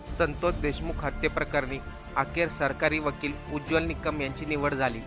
संतोष देशमुख हत्येप्रकरणी अखेर सरकारी वकील उज्ज्वल निकम यांची निवड झाली.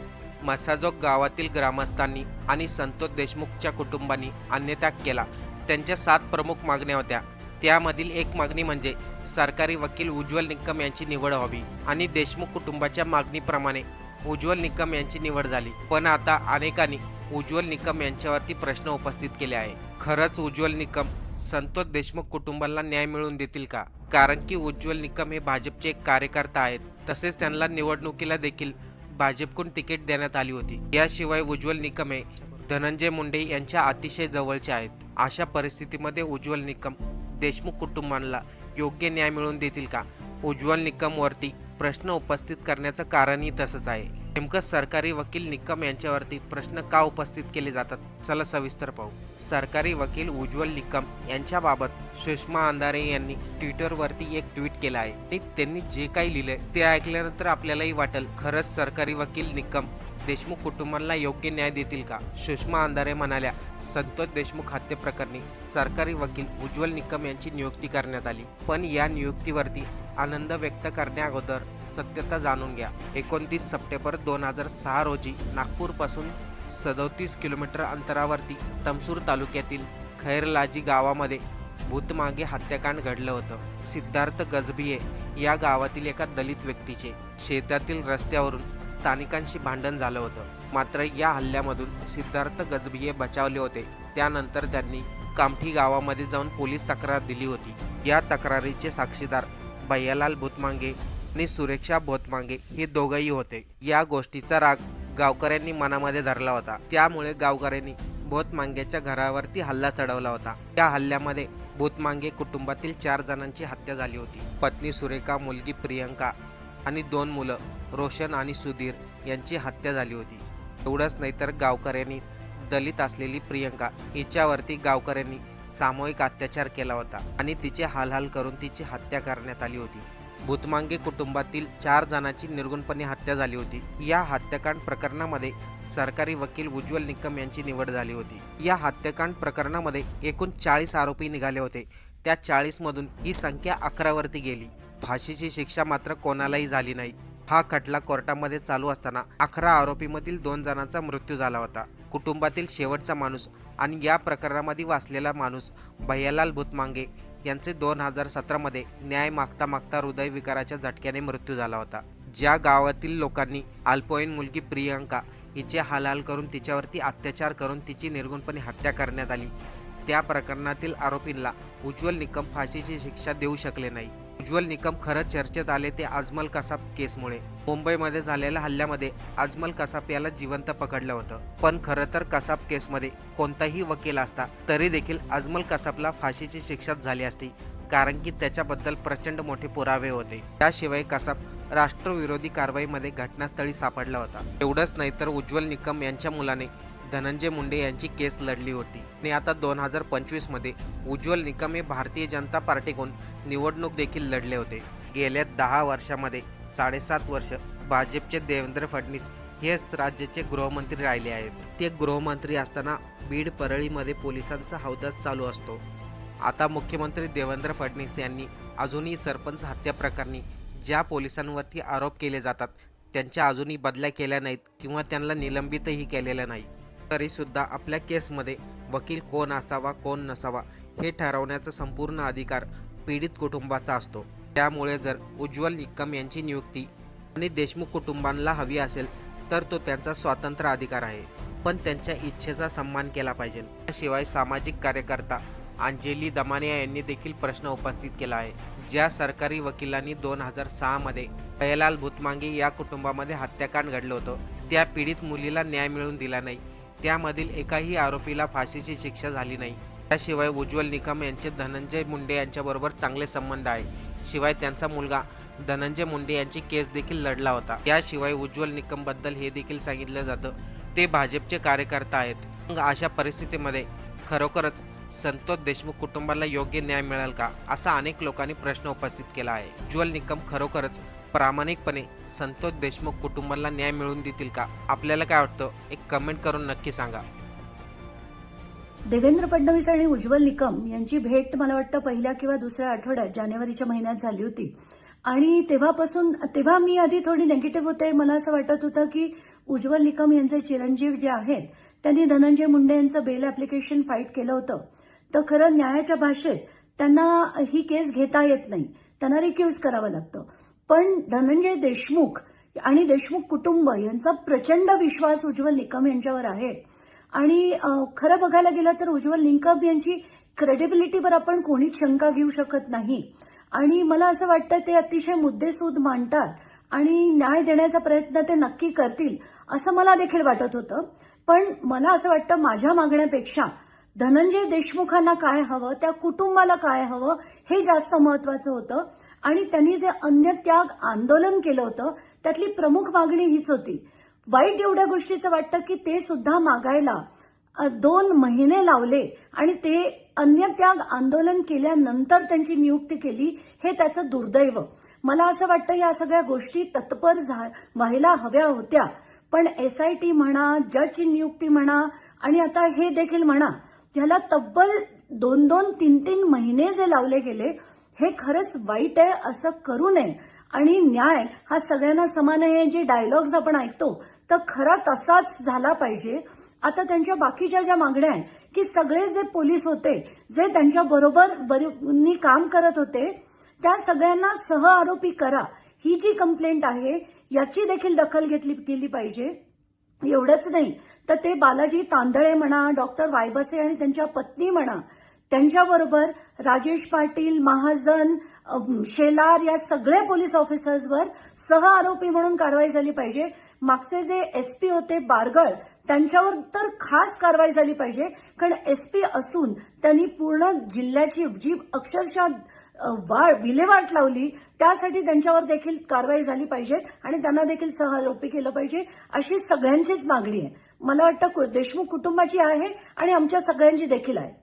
मसाजोग गावातील ग्रामस्थांनी आणि संतोष देशमुखच्या कुटुंबांनी अन्यत्याग केला. त्यांच्या सात प्रमुख मागण्या होत्या. त्यामधील एक मागणी म्हणजे सरकारी वकील उज्ज्वल निकम यांची निवड व्हावी आणि देशमुख कुटुंबाच्या मागणीप्रमाणे उज्ज्वल निकम यांची निवड झाली. पण आता अनेकांनी उज्ज्वल निकम यांच्यावरती प्रश्न उपस्थित केले आहे खरंच उज्ज्वल निकम संतोष देशमुख कुटुंबाला न्याय मिळवून देतील का? कारण की उज्ज्वल निकम हे भाजपचे एक कार्यकर्ता आहेत. तसेच त्यांना निवडणुकीला देखील भाजपकडून तिकीट देण्यात आली होती. याशिवाय उज्ज्वल निकम हे धनंजय मुंडे यांच्या अतिशय जवळचे आहेत. अशा परिस्थितीमध्ये उज्ज्वल निकम देशमुख कुटुंबांना योग्य न्याय मिळवून देतील का? उज्ज्वल निकमवरती प्रश्न उपस्थित करण्याचं कारणही तसंच आहे. नेमकं सरकारी वकील निकम यांच्यावरती प्रश्न का उपस्थित केले जातात? चला सविस्तर पाहू. सरकारी वकील उज्ज्वल निकम यांच्याबाबत सुषमा अंधारे यांनी ट्विटरवरती एक ट्विट केलं आहे. आणि त्यांनी जे काही लिहिलंय ते ऐकल्यानंतर आपल्यालाही वाटेल खरंच सरकारी वकील निकम देशमुख कुटुंबांना योग्य न्याय देतील का? सुषमा अंधारे म्हणाल्या संतोष देशमुख हत्येप्रकरणी सरकारी वकील उज्ज्वल निकम यांची नियुक्ती करण्यात आली. पण या नियुक्तीवरती आनंद व्यक्त करण्याअगोदर सत्यता जाणून घ्या. एकोणतीस सप्टेंबर दोन हजार सहा रोजी नागपूरपासून सदोतीस किलोमीटर अंतरावरती तमसूर तालुक्यातील खैरलाजी गावामध्ये भूतमागे हत्याकांड घडलं होतं. सिद्धार्थ गजबिये या गावातील एका दलित व्यक्तीचे शेतातील रस्त्यावरून स्थानिकांशी भांडण झालं होतं. मात्र या हल्ल्यामधून सिद्धार्थ गजबिये बचावले होते. त्यानंतर त्यांनी कामठी गावामध्ये जाऊन पोलीस तक्रार दिली होती. या तक्रारीचे साक्षीदार भैयालाल भूतमांगे आणि सुरेक्षा भोतमांगे हे दोघंही होते. या गोष्टीचा राग गावकऱ्यांनी मनामध्ये धरला होता. त्यामुळे गावकऱ्यांनी भोतमांगेच्या घरावरती हल्ला चढवला होता. त्या हल्ल्यामध्ये भूतमांगे कुटुंबातील चार जणांची हत्या झाली होती. पत्नी सुरेखा मुलगी प्रियंका आणि दोन मुलं रोशन आणि सुधीर यांची हत्या झाली होती. एवढंच नाही तर गावकऱ्यांनी दलित असलेली प्रियंका हिच्यावरती गावकऱ्यांनी सामूहिक अत्याचार केला होता आणि तिचे हालहाल करून तिची हत्या करण्यात आली होती. भूतमांगे कुटुंबातील चार जणांची निर्गुणपणे हत्या झाली होती. या हत्याकांड प्रकरणामध्ये सरकारी वकील उज्ज्वल निकम यांची निवड झाली होती. या हत्याकांड प्रकरणामध्ये एकूण चाळीस आरोपी निघाले होते. त्या चाळीसमधून ही संख्या अकरावरती गेली. फाशीची शिक्षा मात्र कोणालाही झाली नाही. हा खटला कोर्टामध्ये चालू असताना अकरा आरोपीमधील दोन जणांचा मृत्यू झाला होता. कुटुंबातील शेवटचा माणूस आणि या प्रकरणामध्ये वाचलेला माणूस भैयालाल भूतमांगे यांचे दोन हजार सतरामध्ये न्याय मागता मागता हृदयविकाराच्या झटक्याने मृत्यू झाला होता. ज्या गावातील लोकांनी अल्पवयीन मुलगी प्रियंका हिचे हालहाल करून तिच्यावरती अत्याचार करून तिची निर्गुणपणे हत्या करण्यात आली त्या प्रकरणातील आरोपींना उज्ज्वल निकम फाशीची शिक्षा देऊ शकले नाही. उज्ज्वल निकम खरंच चर्चेत आले ते आजमल कसाब केसमुळे. मुंबईमध्ये झालेल्या हल्ल्यामध्ये अजमल कसाब याला जिवंत पकडलं होतं. पण खरं तर कसाब केसमध्ये कोणताही वकील असता तरी देखील अजमल कसाबला फाशीची शिक्षा झाली असती कारण की त्याच्याबद्दल प्रचंड मोठे पुरावे होते. त्याशिवाय कसाब राष्ट्रविरोधी कारवाईमध्ये घटनास्थळी सापडला होता. एवढंच नाही तर उज्ज्वल निकम यांच्या मुलाने धनंजय मुंडे यांची केस लढली होती. आणि आता दोन हजार पंचवीसमध्ये उज्ज्वल निकम हे भारतीय जनता पार्टीकडून निवडणूक देखील लढले होते. गेल्या दहा वर्षामध्ये साडेसात वर्ष भाजपचे देवेंद्र फडणवीस हेच राज्याचे गृहमंत्री राहिले आहेत. ते गृहमंत्री असताना बीड परळीमध्ये पोलिसांचा हौदास चालू असतो. आता मुख्यमंत्री देवेंद्र फडणवीस यांनी अजूनही सरपंच हत्या प्रकरणी ज्या पोलिसांवरती आरोप केले जातात त्यांच्या अजूनही बदल्या केल्या नाहीत किंवा त्यांना निलंबितही केलेलं नाही. तरीसुद्धा आपल्या केसमध्ये वकील कोण असावा कोण नसावा हे ठरवण्याचा संपूर्ण अधिकार पीडित कुटुंबाचा असतो. त्यामुळे जर उज्ज्वल निकम यांची नियुक्ती आणि देशमुख कुटुंबांना हवी असेल तर तो त्यांचा स्वातंत्र्य अधिकार आहे. पण त्यांच्या इच्छेचा सन्मान केला पाहिजे. त्याशिवाय सामाजिक कार्यकर्ता अंजली दमानिया यांनी देखील प्रश्न उपस्थित केला आहे. ज्या सरकारी वकिलांनी दोन हजार सहामध्ये जयलाल भूतमांगे या कुटुंबामध्ये हत्याकांड घडलं होतं त्या पीडित मुलीला न्याय मिळवून दिला नाही. त्यामधील एकाही आरोपीला फाशीची शिक्षा झाली नाही. त्याशिवाय उज्ज्वल निकम यांचे धनंजय मुंडे यांच्याबरोबर चांगले संबंध आहे. शिवाय त्यांचा मुलगा धनंजय मुंडे यांची केस देखील लढला होता. याशिवाय उज्ज्वल निकमबद्दल हे देखील सांगितलं जातं. ते भाजपचे कार्यकर्ता आहेत. मग अशा परिस्थितीमध्ये खरोखरच संतोष देशमुख कुटुंबाला योग्य न्याय मिळेल का? असा अनेक लोकांनी प्रश्न उपस्थित केला आहे. उज्ज्वल निकम खरोखरच प्रामाणिकपणे संतोष देशमुख कुटुंबाला न्याय मिळवून देतील का? आपल्याला काय वाटतं? एक कमेंट करून नक्की सांगा. देवेंद्र फडणवीस आणि उज्ज्वल निकम यांची भेट मला वाटतं पहिल्या किंवा दुसऱ्या आठवड्यात जानेवारीच्या महिन्यात झाली होती. आणि तेव्हापासून तेव्हा मी आधी थोडी नेगेटिव्ह होते. मला असं वाटत होतं की उज्ज्वल निकम यांचे चिरंजीव जे आहेत त्यांनी धनंजय मुंडे यांचं बेल ऍप्लिकेशन फाईट केलं होतं. तर खरं न्यायाच्या भाषेत त्यांना ही केस घेता येत नाही. त्यांना रिक्यूज करावं लागतं. पण धनंजय देशमुख आणि देशमुख कुटुंब यांचा प्रचंड विश्वास उज्ज्वल निकम यांच्यावर आहे. आणि खरं बघायला गेलं तर उज्ज्वल लिंकअप यांची क्रेडिबिलिटीवर आपण कोणीच शंका घेऊ शकत नाही. आणि मला असं वाटतं ते अतिशय मुद्देसूद मांडतात आणि न्याय देण्याचा प्रयत्न ते नक्की करतील असं मला देखील वाटत होतं. पण मला असं वाटतं माझ्या मागण्यापेक्षा धनंजय देशमुखांना काय हवं त्या कुटुंबाला काय हवं हे जास्त महत्वाचं होतं. आणि त्यांनी जे अन्य त्याग आंदोलन केलं होतं त्यातली प्रमुख मागणी हीच होती. वाईट एवढ्या गोष्टीचं वाटतं की ते सुद्धा मागायला दोन महिने लावले आणि ते अन्य त्याग आंदोलन केल्यानंतर त्यांची नियुक्ती केली हे त्याचं दुर्दैव. मला असं वाटतं या सगळ्या गोष्टी तत्पर झा- व्हायला हव्या होत्या. पण एसआयटी म्हणा जजची नियुक्ती म्हणा आणि आता हे देखील म्हणा ज्याला तब्बल दोन दोन तीन तीन महिने जे लावले गेले हे खरंच वाईट आहे असं करू नये. आणि न्याय हा सगळ्यांना समान आहे जे डायलॉग्स आपण ऐकतो तर खरा तसाच झाला पाहिजे. आता त्यांच्या बाकीच्या ज्या मागण्या आहेत की सगळे जे पोलीस होते जे त्यांच्या बरोबर काम करत होते त्या सगळ्यांना सह आरोपी करा. ही जी कंप्लेंट आहे याची देखील दखल घेतली गेली पाहिजे. एवढंच नाही तर ते बालाजी तांदळे म्हणा डॉक्टर वायबसे आणि त्यांच्या पत्नी म्हणा त्यांच्याबरोबर राजेश पाटील महाजन शेलार या सगळ्या पोलीस ऑफिसर्सवर सह आरोपी म्हणून कारवाई झाली पाहिजे. मागचे जे एसपी होते बारगळ त्यांच्यावर तर खास कारवाई झाली पाहिजे. कारण एसपी असून त्यांनी पूर्ण जिल्ह्याची जी अक्षरशः अ, वाढ विल्हेवाट लावली त्यासाठी त्यांच्यावर देखील कारवाई झाली पाहिजे आणि त्यांना देखील सह आरोपी केलं पाहिजे अशी सगळ्यांचीच मागणी आहे. मला वाटतं कु- देशमुख कुटुंबाची आहे आणि आमच्या सगळ्यांची देखील आहे.